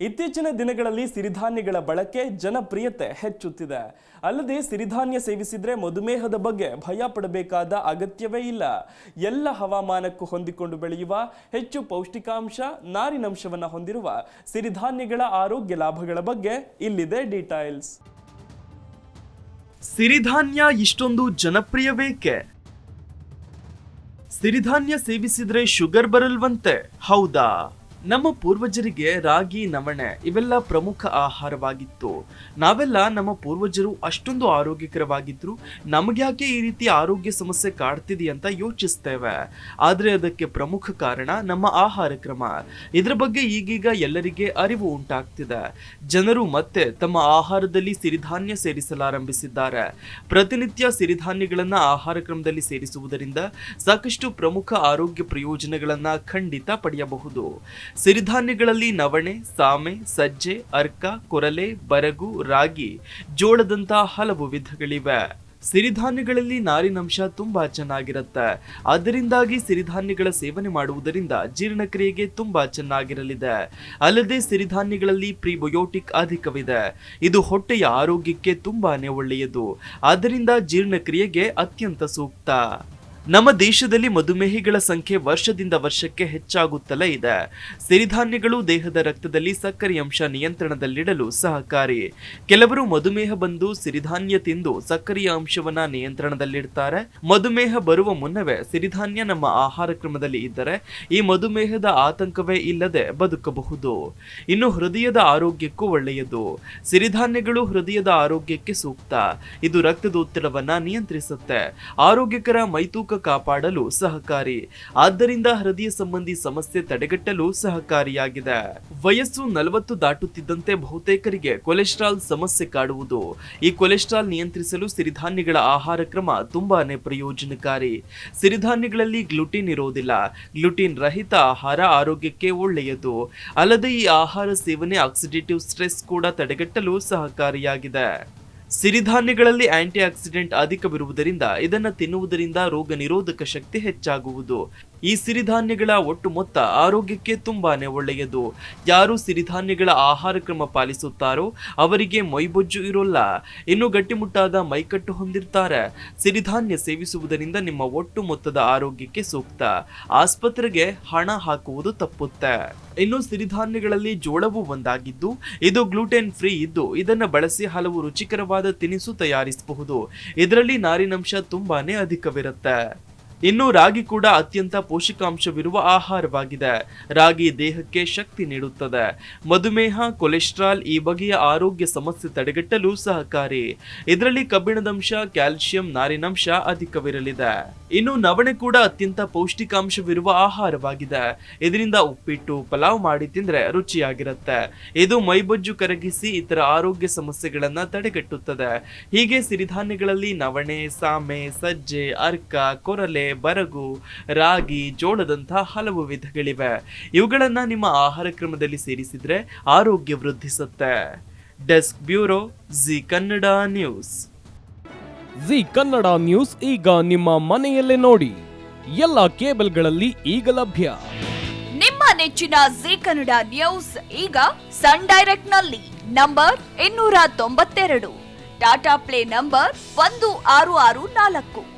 ಇತ್ತೀಚಿನ ದಿನಗಳಲ್ಲಿ ಸಿರಿಧಾನ್ಯಗಳ ಬಳಕೆ ಜನಪ್ರಿಯತೆ ಹೆಚ್ಚುತ್ತಿದೆ. ಅಲ್ಲದೆ ಸಿರಿಧಾನ್ಯ ಸೇವಿಸಿದರೆ ಮಧುಮೇಹದ ಬಗ್ಗೆ ಭಯ ಪಡಬೇಕಾದ ಅಗತ್ಯವೇ ಇಲ್ಲ. ಎಲ್ಲ ಹವಾಮಾನಕ್ಕೂ ಹೊಂದಿಕೊಂಡು ಬೆಳೆಯುವ ಹೆಚ್ಚು ಪೌಷ್ಟಿಕಾಂಶ ನಾರಿನಂಶವನ್ನು ಹೊಂದಿರುವ ಸಿರಿಧಾನ್ಯಗಳ ಆರೋಗ್ಯ ಲಾಭಗಳ ಬಗ್ಗೆ ಇಲ್ಲಿದೆ ಡೀಟೈಲ್ಸ್. ಸಿರಿಧಾನ್ಯ ಇಷ್ಟೊಂದು ಜನಪ್ರಿಯವೇಕೆ? ಸಿರಿಧಾನ್ಯ ಸೇವಿಸಿದ್ರೆ ಶುಗರ್ ಬರಲ್ವಂತೆ, ಹೌದಾ? ನಮ್ಮ ಪೂರ್ವಜರಿಗೆ ರಾಗಿ, ನವಣೆ ಇವೆಲ್ಲ ಪ್ರಮುಖ ಆಹಾರವಾಗಿತ್ತು. ನಾವೆಲ್ಲ ನಮ್ಮ ಪೂರ್ವಜರು ಅಷ್ಟೊಂದು ಆರೋಗ್ಯಕರವಾಗಿದ್ರು, ನಮಗ್ಯಾಕೆ ಈ ರೀತಿ ಆರೋಗ್ಯ ಸಮಸ್ಯೆ ಕಾಡ್ತಿದೆ ಅಂತ ಯೋಚಿಸ್ತೇವೆ. ಆದರೆ ಅದಕ್ಕೆ ಪ್ರಮುಖ ಕಾರಣ ನಮ್ಮ ಆಹಾರ ಕ್ರಮ. ಇದರ ಬಗ್ಗೆ ಈಗೀಗ ಎಲ್ಲರಿಗೆ ಅರಿವು ಉಂಟಾಗ್ತಿದೆ. ಜನರು ಮತ್ತೆ ತಮ್ಮ ಆಹಾರದಲ್ಲಿ ಸಿರಿಧಾನ್ಯ ಸೇರಿಸಲಾರಂಭಿಸಿದ್ದಾರೆ. ಪ್ರತಿನಿತ್ಯ ಸಿರಿಧಾನ್ಯಗಳನ್ನು ಆಹಾರ ಕ್ರಮದಲ್ಲಿ ಸೇರಿಸುವುದರಿಂದ ಸಾಕಷ್ಟು ಪ್ರಮುಖ ಆರೋಗ್ಯ ಪ್ರಯೋಜನಗಳನ್ನು ಖಂಡಿತ ಪಡೆಯಬಹುದು. ಸಿರಿಧಾನ್ಯಗಳಲ್ಲಿ ನವಣೆ, ಸಾಮೆ, ಸಜ್ಜೆ, ಅರ್ಕ, ಕೊರಲೆ, ಬರಗು, ರಾಗಿ ಜೋಳದಂತಹ ಹಲವು ವಿಧಗಳಿವೆ. ಸಿರಿಧಾನ್ಯಗಳಲ್ಲಿ ನಾರಿನಂಶ ತುಂಬಾ ಚೆನ್ನಾಗಿರುತ್ತೆ. ಅದರಿಂದಾಗಿ ಸಿರಿಧಾನ್ಯಗಳ ಸೇವನೆ ಮಾಡುವುದರಿಂದ ಜೀರ್ಣಕ್ರಿಯೆಗೆ ತುಂಬಾ ಚೆನ್ನಾಗಿರಲಿದೆ. ಅಲ್ಲದೆ ಸಿರಿಧಾನ್ಯಗಳಲ್ಲಿ ಪ್ರಿಬಯೋಟಿಕ್ ಅಧಿಕವಿದೆ. ಇದು ಹೊಟ್ಟೆಯ ಆರೋಗ್ಯಕ್ಕೆ ತುಂಬಾನೇ ಒಳ್ಳೆಯದು. ಆದ್ದರಿಂದ ಜೀರ್ಣಕ್ರಿಯೆಗೆ ಅತ್ಯಂತ ಸೂಕ್ತ. ನಮ್ಮ ದೇಶದಲ್ಲಿ ಮಧುಮೇಹಿಗಳ ಸಂಖ್ಯೆ ವರ್ಷದಿಂದ ವರ್ಷಕ್ಕೆ ಹೆಚ್ಚಾಗುತ್ತಲೇ ಇದೆ. ಸಿರಿಧಾನ್ಯಗಳು ದೇಹದ ರಕ್ತದಲ್ಲಿ ಸಕ್ಕರೆ ಅಂಶ ನಿಯಂತ್ರಣದಲ್ಲಿಡಲು ಸಹಕಾರಿ. ಕೆಲವರು ಮಧುಮೇಹ ಬಂದು ಸಿರಿಧಾನ್ಯ ತಿಂದು ಸಕ್ಕರೆಯ ಅಂಶವನ್ನ ನಿಯಂತ್ರಣದಲ್ಲಿಡ್ತಾರೆ. ಮಧುಮೇಹ ಬರುವ ಮುನ್ನವೇ ಸಿರಿಧಾನ್ಯ ನಮ್ಮ ಆಹಾರ ಕ್ರಮದಲ್ಲಿ ಇದ್ದರೆ ಈ ಮಧುಮೇಹದ ಆತಂಕವೇ ಇಲ್ಲದೆ ಬದುಕಬಹುದು. ಇನ್ನು ಹೃದಯದ ಆರೋಗ್ಯಕ್ಕೂ ಒಳ್ಳೆಯದು. ಸಿರಿಧಾನ್ಯಗಳು ಹೃದಯದ ಆರೋಗ್ಯಕ್ಕೆ ಸೂಕ್ತ. ಇದು ರಕ್ತದೊತ್ತಡವನ್ನ ನಿಯಂತ್ರಿಸುತ್ತೆ. ಆರೋಗ್ಯಕರ ಮೈತೂಕ ಕಾಪಾಡಲು ಸಹಕಾರಿ. ಆದ್ದರಿಂದ ಹೃದಯ ಸಂಬಂಧಿ ಸಮಸ್ಯೆ ತಡೆಗಟ್ಟಲು ಸಹಕಾರಿಯಾಗಿದೆ. ವಯಸ್ಸು ನಲವತ್ತು ದಾಟುತ್ತಿದ್ದಂತೆ ಬಹುತೇಕರಿಗೆ ಕೊಲೆಸ್ಟ್ರಾಲ್ ಸಮಸ್ಯೆ ಕಾಡುವುದು. ಈ ಕೊಲೆಸ್ಟ್ರಾಲ್ ನಿಯಂತ್ರಿಸಲು ಸಿರಿಧಾನ್ಯಗಳ ಆಹಾರ ಕ್ರಮ ತುಂಬಾನೇ ಪ್ರಯೋಜನಕಾರಿ. ಸಿರಿಧಾನ್ಯಗಳಲ್ಲಿ ಗ್ಲುಟಿನ್ ಇರೋದಿಲ್ಲ. ಗ್ಲುಟಿನ್ ರಹಿತ ಆಹಾರ ಆರೋಗ್ಯಕ್ಕೆ ಒಳ್ಳೆಯದು. ಅಲ್ಲದೆ ಈ ಆಹಾರ ಸೇವನೆ ಆಕ್ಸಿಡೇಟಿವ್ ಸ್ಟ್ರೆಸ್ ಕೂಡ ತಡೆಗಟ್ಟಲು ಸಹಕಾರಿಯಾಗಿದೆ. ಸಿರಿಧಾನ್ಯಗಳಲ್ಲಿ ಆಂಟಿ ಆಕ್ಸಿಡೆಂಟ್ ಅಧಿಕವಿರುವುದರಿಂದ ಇದನ್ನು ತಿನ್ನುವುದರಿಂದ ರೋಗ ನಿರೋಧಕ ಶಕ್ತಿ ಹೆಚ್ಚಾಗುವುದು. ಈ ಸಿರಿಧಾನ್ಯಗಳ ಒಟ್ಟು ಮೊತ್ತ ಆರೋಗ್ಯಕ್ಕೆ ತುಂಬಾನೇ ಒಳ್ಳೆಯದು. ಯಾರು ಸಿರಿಧಾನ್ಯಗಳ ಆಹಾರ ಕ್ರಮ ಪಾಲಿಸುತ್ತಾರೋ ಅವರಿಗೆ ಮೈಬೊಜ್ಜು ಇರೋಲ್ಲ. ಇನ್ನು ಗಟ್ಟಿಮುಟ್ಟಾದ ಮೈಕಟ್ಟು ಹೊಂದಿರ್ತಾರೆ. ಸಿರಿಧಾನ್ಯ ಸೇವಿಸುವುದರಿಂದ ನಿಮ್ಮ ಒಟ್ಟು ಮೊತ್ತದ ಆರೋಗ್ಯಕ್ಕೆ ಸೂಕ್ತ. ಆಸ್ಪತ್ರೆಗೆ ಹಣ ಹಾಕುವುದು ತಪ್ಪುತ್ತೆ. ಇನ್ನು ಸಿರಿಧಾನ್ಯಗಳಲ್ಲಿ ಜೋಳವು ಒಂದಾಗಿದ್ದು, ಇದು ಗ್ಲೂಟೆನ್ ಫ್ರೀ ಇದ್ದು, ಇದನ್ನು ಬಳಸಿ ಹಲವು ರುಚಿಕರವಾದ ತಿನಿಸು ತಯಾರಿಸಬಹುದು. ಇದರಲ್ಲಿ ನಾರಿನಂಶ ತುಂಬಾನೇ ಅಧಿಕವಿರುತ್ತೆ. ಇನ್ನು ರಾಗಿ ಕೂಡ ಅತ್ಯಂತ ಪೋಷಕಾಂಶವಿರುವ ಆಹಾರವಾಗಿದೆ. ರಾಗಿ ದೇಹಕ್ಕೆ ಶಕ್ತಿ ನೀಡುತ್ತದೆ. ಮಧುಮೇಹ, ಕೊಲೆಸ್ಟ್ರಾಲ್ ಈ ಬಗೆಯ ಆರೋಗ್ಯ ಸಮಸ್ಯೆ ತಡೆಗಟ್ಟಲು ಸಹಕಾರಿ. ಇದರಲ್ಲಿ ಕಬ್ಬಿಣದಂಶ ಕ್ಯಾಲ್ಸಿಯಂ ನಾರಿನಂಶ ಅಧಿಕವಿರಲಿದೆ. ಇನ್ನು ನವಣೆ ಕೂಡ ಅತ್ಯಂತ ಪೌಷ್ಟಿಕಾಂಶವಿರುವ ಆಹಾರವಾಗಿದೆ. ಇದರಿಂದ ಉಪ್ಪಿಟ್ಟು, ಪಲಾವ್ ಮಾಡಿ ತಿಂದ್ರೆ ರುಚಿಯಾಗಿರುತ್ತೆ. ಇದು ಮೈಬೊಜ್ಜು ಕರಗಿಸಿ ಇತರ ಆರೋಗ್ಯ ಸಮಸ್ಯೆಗಳನ್ನ ತಡೆಗಟ್ಟುತ್ತದೆ. ಹೀಗೆ ಸಿರಿಧಾನ್ಯಗಳಲ್ಲಿ ನವಣೆ, ಸಾಮೆ, ಸಜ್ಜೆ, ಅರ್ಕ, ಕೊರಲೆ ಬರಗು ರಾಗಿ ಜೋಳದಂತಹ ಹಲವು ವಿಧಗಳಿವೆ. ಇವುಗಳನ್ನು ನಿಮ್ಮ ಆಹಾರ ಕ್ರಮದಲ್ಲಿ ಸೇರಿಸಿದರೆ ಆರೋಗ್ಯ ವೃದ್ಧಿಸುತ್ತೆ. Desk bureau Zee Kannada news. Zee Kannada news ಈಗ ನಿಮ್ಮ ಮನೆಯಲ್ಲೇ ನೋಡಿ. ಎಲ್ಲ ಕೇಬಲ್ಗಳಲ್ಲಿ ಈಗ ಲಭ್ಯ. ನಿಮ್ಮ ನೆಚ್ಚಿನ ಜಿ ಕನ್ನಡ ನ್ಯೂಸ್ ಈಗ ಸನ್ ಡೈರೆಕ್ಟ್ನಲ್ಲಿ ನಂಬರ್ ಇನ್ನೂರ ತೊಂಬತ್ತೆರಡು. ಟಾಟಾ ಪ್ಲೇ ನಂಬರ್ ಒಂದು ಆರು ಆರು ನಾಲ್ಕು.